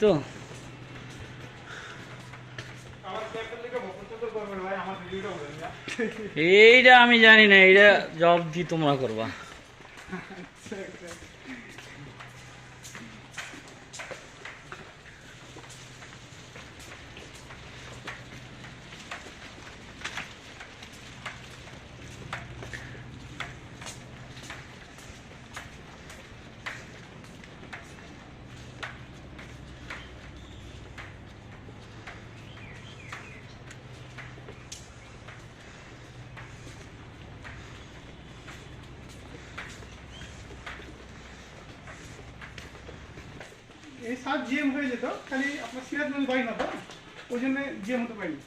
তো। এইটা আমি জানি না এইটা জব দি তোমরা করবা। so good. এই সাত জিএম হয়ে যেত, খালি আপনার সিরাজ নদী বাড়ি না তো ওই জন্য জিএম হতে পারিনি।